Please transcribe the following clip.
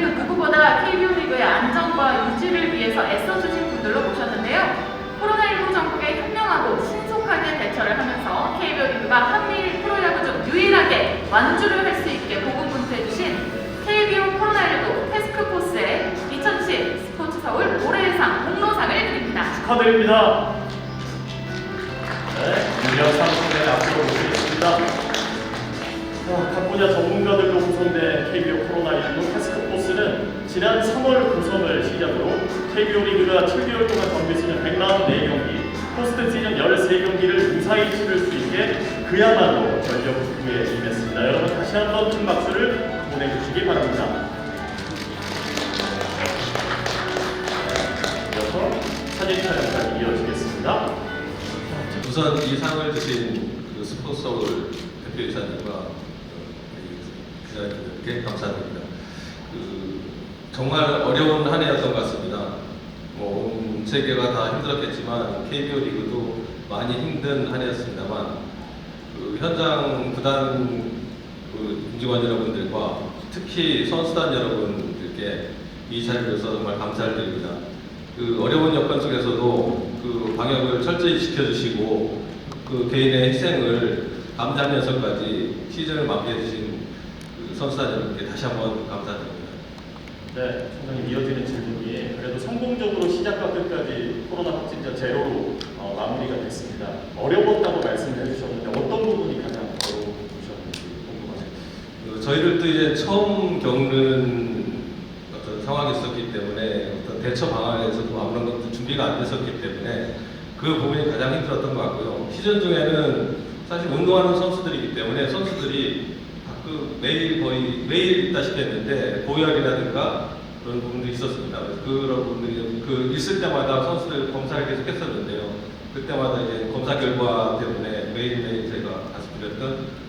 그 누구보다 KBO 리그의 안전과 유지를 위해서 애써주신 분들로 모셨는데요. 코로나19 정국에 현명하고 신속하게 대처를 하면서 KBO 리그가 한미일 프로야구 중 유일하게 완주를 할 수 있게 보급분투해주신 KBO 코로나19 테스크포스의 2007 스포츠 서울 올해상 공로상을 드립니다. 축하드립니다. 네, 무려 상승을 앞두고 있습니다. 어, 각분야 전문가들 지난 3월 구성을 시작으로 KBO 리그가 7개월 동안 정규 시즌 144경기, 포스트 시즌 13경기를 무사히 치를 수 있게 그야말로 전력 투구에 임했습니다. 여러분 다시 한번 큰 박수를 보내주시기 바랍니다. 이어서 사진 촬영까지 이어지겠습니다. 우선 이 상을 주신 그 스포츠 서울 대표이사님과 어, 우리 기자님들께 감사드립니다. 그 정말 어려운 한 해였던 것 같습니다. 뭐온 세계가 다 힘들었겠지만 KBO 리그도 많이 힘든 한 해였습니다만 그 현장 구단 그 임직원 여러분들과 특히 선수단 여러분들께 이 자리를 줘서 정말 감사를 드립니다. 그 어려운 여건 속에서도 그 방역을 철저히 지켜주시고 그 개인의 희생을 감수하면서까지 시즌을 마무리해 주신 그 선수단 여러분께 다시 한번 감사드립니다. 네, 총장님 이어지는 질문이 그래도 성공적으로 시작과 끝까지 코로나 확진자 제로로 어, 마무리가 됐습니다. 어려웠다고 말씀해 주셨는데 어떤 부분이 가장 어려우셨는지 궁금하네요. 그 저희들도 이제 처음 겪는 어떤 상황이 있었기 때문에 어떤 대처 방안에서도 아무런 것도 준비가 안 됐었기 때문에 그 부분이 가장 힘들었던 것 같고요. 시즌 중에는 사실 운동하는 선수들이기 때문에 선수들이 그 매일 거의 매일 있다시피 했는데 고열이라든가 그런 부분들이 있었습니다. 그래서 그런 부분들이 그 있을 때마다 선수들 검사를 계속 했었는데요. 그때마다 이제 검사 결과 때문에 매일매일 제가 가슴 드렸던